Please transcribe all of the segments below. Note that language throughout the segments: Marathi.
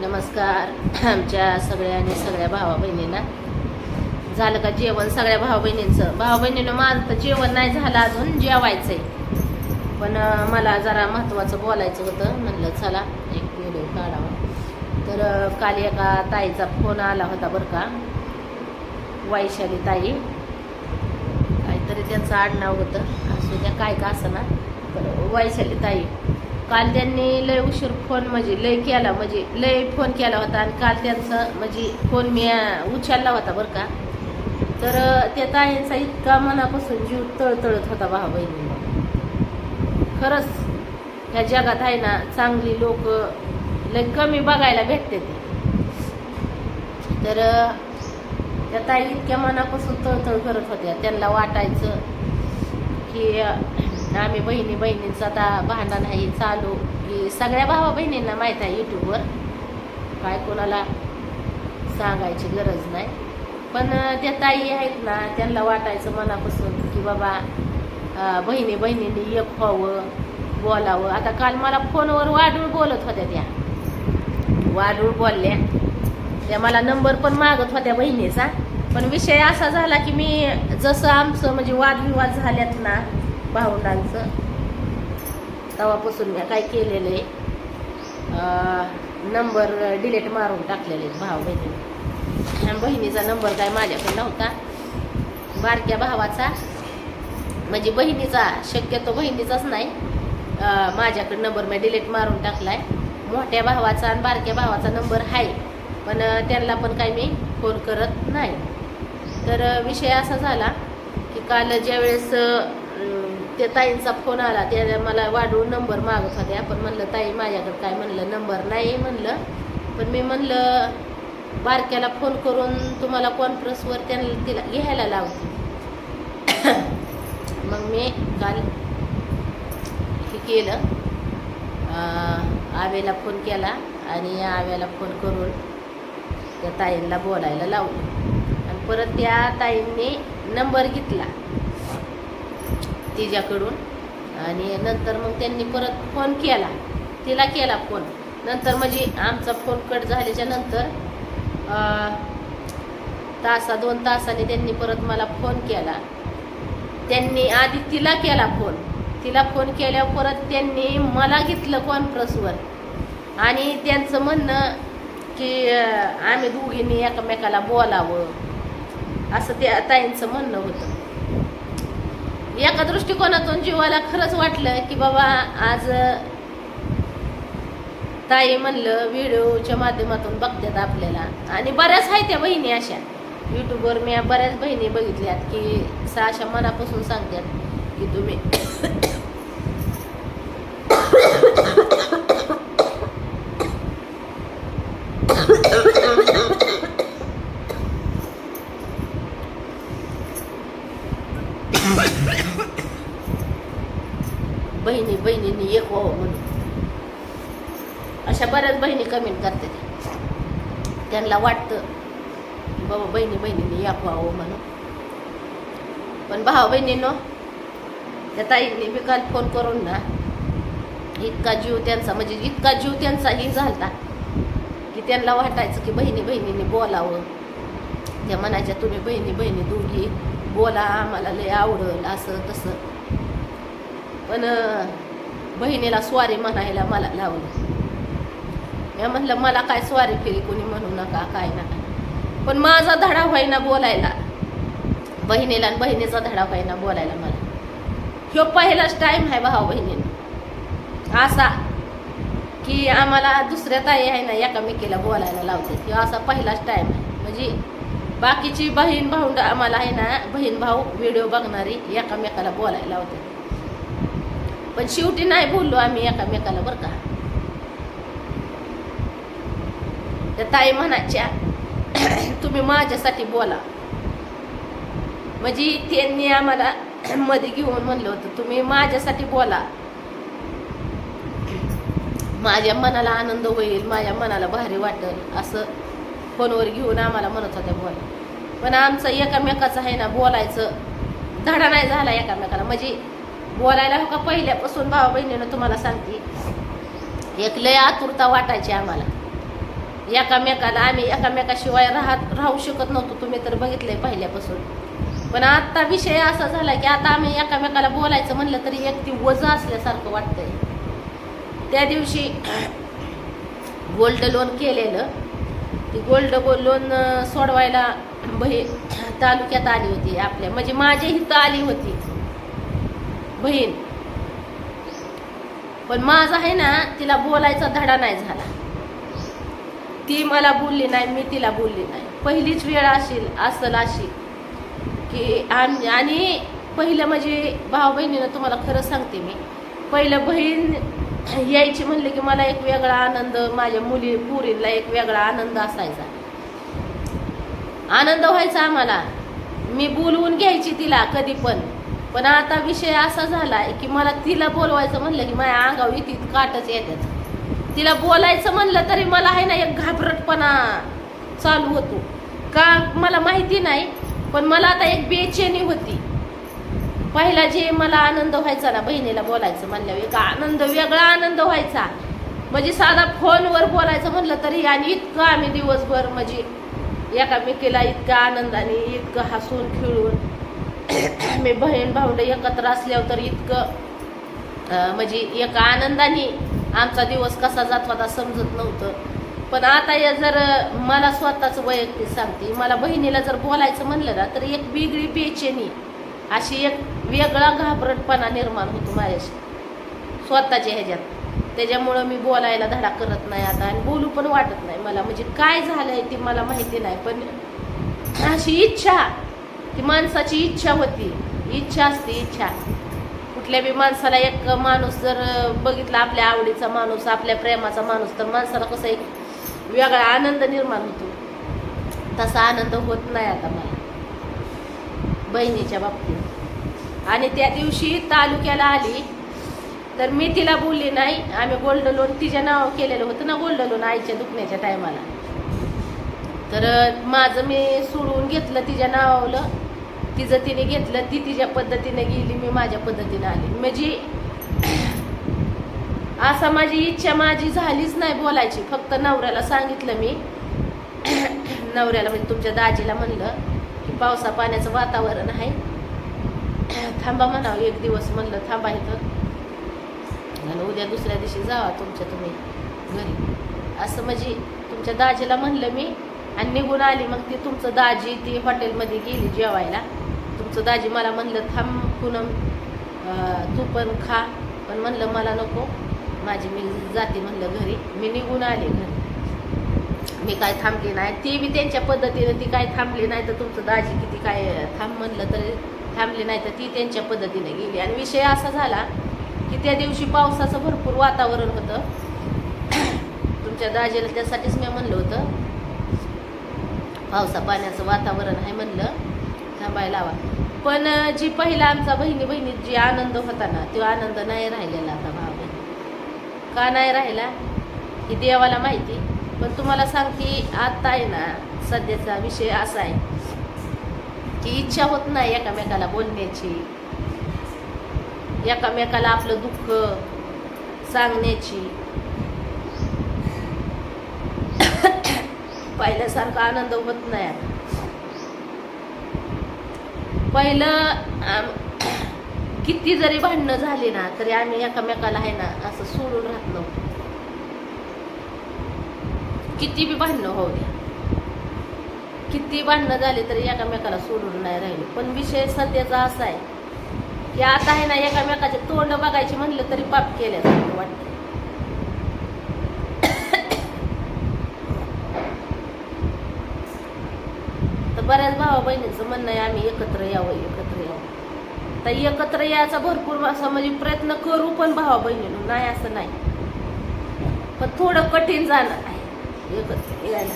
नमस्कार. आमच्या सगळ्या आणि सगळ्या भावा बहिणींना झालं का जेवण सगळ्या भावा बहिणींचं भावा बहिणीनं माझं तर जेवण नाही झालं अजून जेवायचं आहे पण मला जरा महत्त्वाचं बोलायचं होतं. म्हणलं चला एक व्हिडिओ काढावा. तर काल एका ताईचा फोन आला होता बरं का. वैशाली ताई. काहीतरी त्यांचं आडनाव होतं. असू द्या काय का असं ना. तर वैशाली ताई काल त्यांनी लय उशीर फोन म्हणजे लय केला म्हणजे लय फोन केला होता आणि काल त्यांचं म्हणजे फोन मी उचलला होता बरं का. तर त्या ताईंचा इतका मनापासून जीव तळतळत होता भावा बहिणी. खरंच ह्या जगात आहे ना चांगली लोक लय कमी बघायला भेटते ते. तर त्या ताई इतक्या मनापासून तळतळ करत होत्या. त्यांना वाटायचं की आम्ही बहिणी बहिणींचं आता भांडण आहे चालू. की सगळ्या भावा बहिणींना माहीत आहे यूट्यूबवर काय कोणाला सांगायची गरज नाही. पण त्या ताई आहेत ना त्यांना वाटायचं मनापासून की बाबा बहिणी बहिणींनी एक व्हावं बोलावं. आता काल मला फोनवर वाढूळ बोलत होत्या त्या. वाढूळ बोलल्या. त्या मला नंबर पण मागत होत्या बहिणीचा. पण विषय असा झाला की मी जसं आमचं म्हणजे वादविवाद झाल्यात ना भावंडांचं. तेव्हापासून मी काय केलेलं आहे नंबर डिलीट मारून टाकलेले आहेत भाव बहिणी. बहिणीचा नंबर काय माझ्याकडे नव्हता. बारक्या भावाचा म्हणजे बहिणीचा शक्यतो बहिणीचाच नाही. माझ्याकडे नंबर मी डिलीट मारून टाकला आहे मोठ्या भावाचा आणि बारक्या भावाचा नंबर आहे पण त्यांना पण काही मी फोन करत नाही. तर विषय असा झाला की काल ज्यावेळेस त्या ताईंचा फोन आला. त्या मला वाढवून नंबर मागत होत्या पण म्हणलं ताई माझ्याकडे काय म्हणलं? नंबर नाही म्हणलं. पण मी म्हणलं बारक्याला फोन करून तुम्हाला कॉन्फरन्सवर त्यांना तिला घ्यायला लावते मग मी काल हे केलं. आवेला फोन केला आणि आव्याला फोन करून त्या ताईंना बोलायला लावलं. आणि परत त्या ताईंनी नंबर घेतला. तिच्याकडून. आणि नंतर मग त्यांनी परत फोन केला. तिला केला फोन नंतर म्हणजे आमचा फोन कट झाल्याच्यानंतर तासा दोन तासाने त्यांनी परत मला फोन केला. त्यांनी आधी तिला केला फोन तिला फोन केल्यावर परत त्यांनी मला घेतलं कॉन्फरन्सवर आणि त्यांचं म्हणणं की आम्ही दोघींनी एकमेकाला बोलावं. असं त्या ताईंचं म्हणणं होतं. एका दृष्टिकोनातून जीवाला खरंच वाटलं की बाबा आज ताई म्हणलं व्हिडिओच्या माध्यमातून बघतात आपल्याला. आणि बऱ्याच आहेत त्या बहिणी अशा. यूट्यूबवर मी बऱ्याच बहिणी बघितल्यात की सा अशा मनापासून सांगतात की तुम्ही बहिणी बहिणींनी एक व्हावं म्हणून अशा बऱ्याच बहिणी कमेंट करतात त्यांना वाटतं की बाबा बहिणी बहिणींनी एक व्हावं म्हणून पण भाऊ बहिणीनं त्या ताईंनी बी काल फोन करून ना इतका जीव त्यांचा म्हणजे इतका जीव त्यांचाही झालता की त्यांना वाटायचं की बहिणी बहिणींनी बोलावं त्या म्हणायच्या तुम्ही बहिणी बहिणी दोघी बोला आम्हाला लय आवडल असं तसं पण अं, बहिणीला स्वारी म्हणायला मला लावलं मी म्हणलं मला काय स्वारी फिरी कोणी म्हणू नका काय नका. पण माझा धडा व्हायना बोलायला. बहिणीला आणि बहिणीचा धडा व्हायना बोलायला मला. ह्यो पहिलाच टाईम आहे भाऊ बहिणीनं. असा की आम्हाला दुसऱ्या ताई आहे ना एकामेकीला बोलायला लावते. ह्यो असा पहिलाच टाईम आहे. म्हणजे बाकीची बहीण भाऊंड आम्हाला आहे ना बहीण भाऊ व्हिडिओ बघणारी एकामेकाला बोलायला लावते. पण शेवटी नाही बोललो आम्ही एकामेकाला बरं का. त्या ताई म्हणायच्या तुम्ही माझ्यासाठी बोला. म्हणजे त्यांनी आम्हाला मध्ये घेऊन म्हणलं होतं तुम्ही माझ्यासाठी बोला. माझ्या मनाला आनंद होईल माझ्या मनाला भारी वाटेल असं फोनवर घेऊन आम्हाला म्हणत होत्या बोला. पण आमचं एकामेकाचं आहे ना बोलायचं धडा नाही झाला एकामेकाला. म्हणजे बोलायला हो का पहिल्यापासून भावा बहिणीनं तुम्हाला सांगते एक लय आतुरता वाटायची आम्हाला. एकामेकाला आम्ही एकामेकाशिवाय राहत राहू शकत नव्हतो. तुम्ही तर बघितलंय पहिल्यापासून. पण आत्ता विषय असा झाला की आता आम्ही एकामेकाला बोलायचं म्हणलं तरी एक ती वज असल्यासारखं वाटतंय. त्या दिवशी गोल्ड लोन केलेलं. ती गोल्ड लोन सोडवायला बहीण तालुक्यात आली होती आपल्या म्हणजे माझ्या इथं आली होती बहीण. पण माझा आहे ना तिला बोलायचा धडा नाही झाला. ती मला बोलली नाही मी तिला बोलली नाही. पहिलीच वेळ असेल असल अशी. की आम आणि पहिलं म्हणजे भाऊ बहिणीनं तुम्हाला खरं सांगते मी. पहिलं बहीण यायची म्हणले की मला एक वेगळा आनंद माझ्या मुली पुरीला एक वेगळा आनंद असायचा. आनंद व्हायचा आम्हाला. मी बोलवून घ्यायची तिला कधी पण. पण आता विषय असा झाला की मला तिला बोलवायचं म्हणलं की माझ्या अंगावर इथे काटच येतात तिला बोलायचं म्हणलं तरी मला आहे ना एक घाबरटपणा चालू होतो. का मला माहिती नाही पण मला आता एक बेचैनी होती. पहिला जे मला आनंद व्हायचा ना बहिणीला बोलायचं म्हणल्यावर एक आनंद वेगळा आनंद व्हायचा. म्हणजे साधा फोनवर बोलायचं म्हणलं तरी आणि इतकं आम्ही दिवसभर म्हणजे एकामेकीला इतका आनंदाने इतकं हसून खेळून. मी बहीण भावंड एकत्र असल्यावर तर इतकं म्हणजे एका आनंदाने आमचा दिवस कसा जात होता समजत नव्हतं. पण आता या जर मला स्वतःच वैयक्तिक सांगते. मला बहिणीला जर बोलायचं म्हणलं ना तर एक वेगळी बेचेनी अशी एक वेगळा घाबरटपणा निर्माण होतो माझ्याशी. स्वतःच्या ह्याच्यात. त्याच्यामुळं मी बोलायला धडा करत नाही आता आणि बोलू पण वाटत नाही मला. म्हणजे काय झालंय ते मला माहिती नाही पण अशी इच्छा ती माणसाची इच्छा होती. इच्छा असते इच्छा. कुठल्या बी माणसाला एक माणूस जर बघितला आपल्या आवडीचा माणूस आपल्या प्रेमाचा माणूस तर माणसाला कसा एक वेगळा आनंद निर्माण होतो. तसा आनंद होत नाही आता मला. बहिणीच्या बाबतीत. आणि त्या दिवशी तालुक्याला आली तर मी तिला बोलली नाही आम्ही गोल्ड लोन तिच्या नाव केलेलं होतं ना गोल्ड लोन आईच्या दुखण्याच्या टायमाला. तर माझं मी सोडवून घेतलं तिच्या नावावलं. तिचं तिने घेतलं ती तिच्या पद्धतीने गेली मी माझ्या पद्धतीने आली. म्हणजे असा माझी इच्छा माझी झालीच नाही बोलायची. फक्त नवऱ्याला सांगितलं मी. नवऱ्याला म्हणजे तुमच्या दाजीला म्हणलं की पावसा पाण्याचं वातावरण आहे. थांबा म्हणावं एक दिवस म्हणलं थांबा इथं. आणि उद्या दुसऱ्या दिवशी जावा तुमच्या तुम्ही घरी. असं म्हणजे तुमच्या दाजीला म्हणलं मी. आणि निघून आली मग ती तुमचं दाजी ती हॉटेलमध्ये गेली जेवायला. तुमचं दाजी मला म्हणलं थांब पुनम तू पण खा. पण म्हणलं मला नको माझी मी जाते म्हणलं घरी. मी निघून आले घरी. मी काय थांबली नाही. ती बी त्यांच्या पद्धतीने ती काय थांबली नाही तर तुमचं दाजी किती काय थांब म्हणलं तरी थांबली नाही तर ती त्यांच्या पद्धतीने गेली. आणि विषय असा झाला की त्या दिवशी पावसाचं भरपूर वातावरण होतं. तुमच्या दाजीला त्यासाठीच मी म्हणलं होतं. पावसा पाण्याचं वातावरण आहे म्हणलं. थांबायला हवा पण जी पहिला आमचा बहिणी बहिणीत जी आनंद होता ना तो आनंद नाही राहिलेला आता भाव का नाही राहिला? ही देवाला माहिती. पण तुम्हाला सांगते आता आहे ना सध्याचा विषय असा आहे की इच्छा होत नाही एकामेकाला बोलण्याची. एकामेकाला आपलं दुःख सांगण्याची. पहिल्यासारखा आनंद होत नाही आता. पहिलं किती जरी भांडणं झाली ना तरी आम्ही एकामेकाला आहे ना असं सोडून राहत नव्हतो. किती बी भांडणं होऊ द्या किती भांडणं झाली तरी एकामेकाला सोडून नाही राहिले. पण विषय सध्याचा असा आहे की आता आहे ना एकामेकाचे तोंड बघायचे म्हणलं तरी पाप केल्यासारखं वाटतं तर बऱ्याच भावा बहिणीचं म्हणणं आहे आम्ही एकत्र यावं एकत्र यावं. तर एकत्र यायचा भरपूर असा म्हणजे प्रयत्न करू पण भावा बहिणीनं नाही असं नाही. पण थोडं कठीण जाणं आहे एकत्र यायला.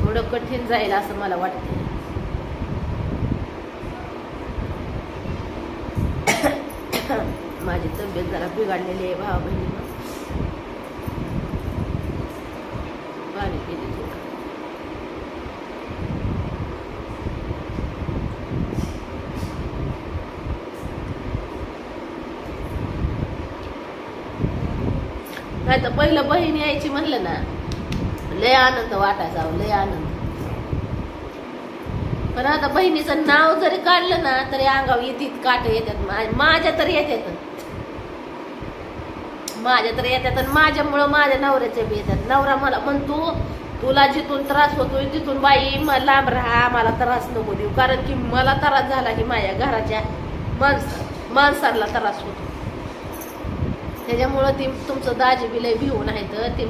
थोडं कठीण जाईल असं मला वाटतं माझी तब्येत जरा बिघडलेली आहे भावा बहिणी पाणी पिते थोडं नाही तर पहिलं बहीण यायची म्हणलं ना लय आनंद वाटायचा लय आनंद. पण आता बहिणीचं नाव जरी काढलं ना तरी अंगाव येतात काट येतात. माझ्या तर येतात माझ्या तर येतात आणि माझ्यामुळं माझ्या नवऱ्याच्या बी येतात. नवरा मला म्हणतो तुला जिथून त्रास होतोय तिथून बाई लांब राहा मला त्रास नको देऊ. कारण की मला त्रास झाला की माझ्या घराच्या माणस माणसाला त्रास होतो. त्याच्यामुळं ती तुमचं दाजी बी लय भिवून आहे तर ते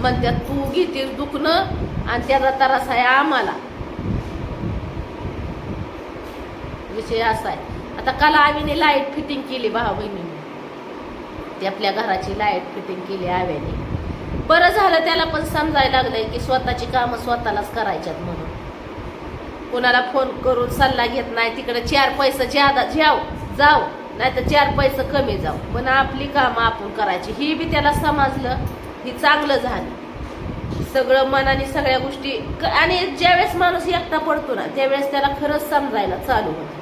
म्हणतात तू घेतीस दुखणं आणि त्याचा त्रास आहे आम्हाला. विषय असा आहे. आता काल आवीने लाइट फिटिंग केली भावा बहिणीने. ती आपल्या घराची लाइट फिटिंग केली आव्याने. बरं झालं त्याला पण समजायला लागलंय की स्वतःची कामं स्वतःलाच करायच्यात म्हणून. कोणाला फोन करून सल्ला घेत नाही. तिकडे चार पैसे ज्यादा जाव जाव. नाही तर चार पैसे कमी जाऊ. पण आपली कामं आपण करायची. ही बी त्याला समजलं. ही चांगलं झालं. सगळं मनाने सगळ्या गोष्टी क- आणि ज्यावेळेस माणूस एकटा पडतो ना त्यावेळेस त्याला खरंच समजायला चालू होतं.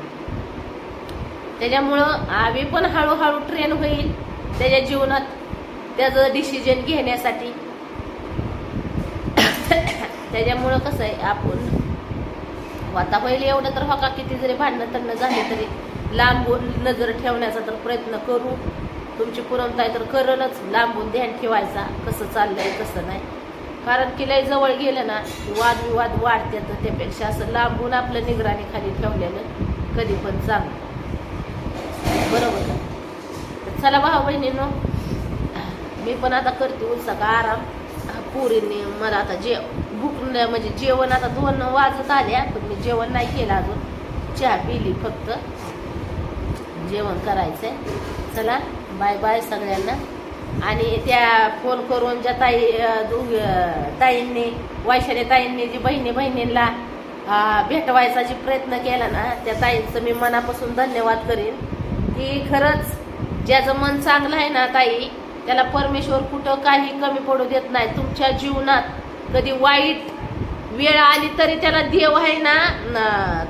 त्याच्यामुळं आम्ही पण हळूहळू ट्रेन होईल. त्याच्या जीवनात त्याचं डिसिजन घेण्यासाठी. त्याच्यामुळं कसं आहे आपण आता पहिले एवढं तर हो का किती जरी भांडणं तंडणं झाले तरी लांबून नजर ठेवण्याचा तर प्रयत्न करू. तुमची पुरमताय तर करलच लांबून ध्यान ठेवायचा कसं चाललंय कसं नाही. कारण की लय जवळ गेलं ना की वादविवाद वाढतात तर त्यापेक्षा असं लांबून आपलं निगराणी खाली ठेवलेलं कधी पण चांगलं बरोबर तर चला भाऊ बहिणीनो मी पण आता करते उत्साह आराम. पुरीने मला आता जे भूक न- म्हणजे जेवण आता दोन वाजत आल्या पण मी जेवण नाही केलं अजून. चहा पिली फक्त. जेवण करायचं आहे चला बाय बाय सगळ्यांना. आणि त्या फोन करून ज्या ताई ताईंनी वैशाली ताईंनी जी बहिणी बहिणींना भेटवायचा जी प्रयत्न केला ना त्या ताईंचं मी मनापासून धन्यवाद करेन. की खरंच ज्याचं मन चांगलं आहे ना ताई त्याला परमेश्वर कुठं काही कमी पडू देत नाही. तुमच्या जीवनात कधी वाईट वेळ आली तरी त्याला देव आहे ना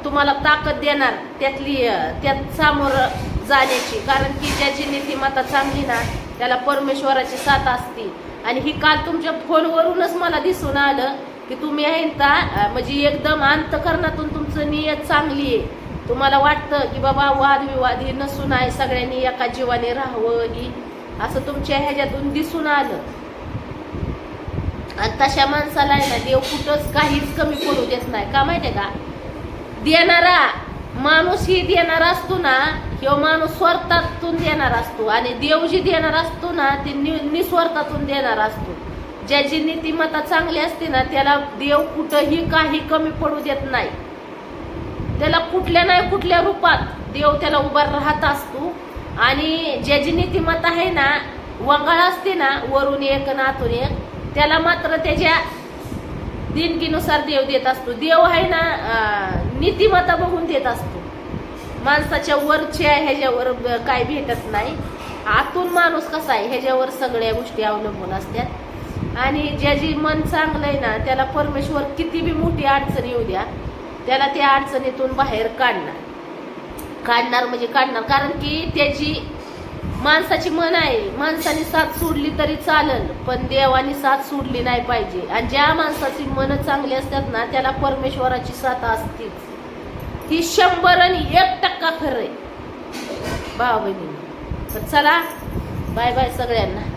तुम्हाला ताकद देणार. त्यातली त्यात सामोरं जाण्याची. कारण की ज्याची नीतिमत्ता चांगली ना त्याला परमेश्वराची साथ असते. आणि ही काल तुमच्या फोनवरूनच मला दिसून आलं की तुम्ही आहे ना म्हणजे एकदम अंतकरणातून तुमचं नियत चांगली आहे. तुम्हाला वाटतं की बाबा वादविवाद ही नसून आहे सगळ्यांनी एका जीवाने राहावं ही असं तुमच्या ह्याच्यातून दिसून आलं. आणि तशा माणसाला आहे ना देव कुठंच काहीच कमी पडू देत नाही. का माहितीये का? देणारा माणूस ही देणारा असतो ना ह्यो माणूस स्वार्थातून देणार असतो. आणि देव जी देणार असतो ना ती नि- निस्वार्थातून देणार असतो. ज्याची नीतिमत्ता चांगली असते ना त्याला देव कुठंही काही कमी पडू देत नाही. त्याला कुठल्या नाही कुठल्या रूपात देव त्याला उभा राहत असतो. आणि ज्याची नीतिमत्ता आहे ना वंगाळ असते ना वरून एक नातून एक त्याला मात्र त्याच्या दिनकीनुसार देव देत असतो. देव आहे ना नीतिमत्ता बघून देत असतो. माणसाच्या वरच्या ह्याच्यावर काय भेटत नाही. आतून माणूस कसा आहे ह्याच्यावर सगळ्या गोष्टी अवलंबून असतात. आणि ज्याची मन चांगलं आहे ना त्याला परमेश्वर किती बी मोठी अडचण येऊ द्या त्याला त्या अडचणीतून बाहेर काढणार. काढणार म्हणजे काढणार. कारण की त्याची माणसाची मन आहे. माणसाने साथ सोडली तरी चालल पण देवाने साथ सोडली नाही पाहिजे. आणि ज्या माणसाची मन चांगली असतात ना त्याला परमेश्वराची साथ असतीच. ही शंभर आणि एक टक्का खरं आहे. भाऊ बहिणी. तर चला बाय बाय सगळ्यांना.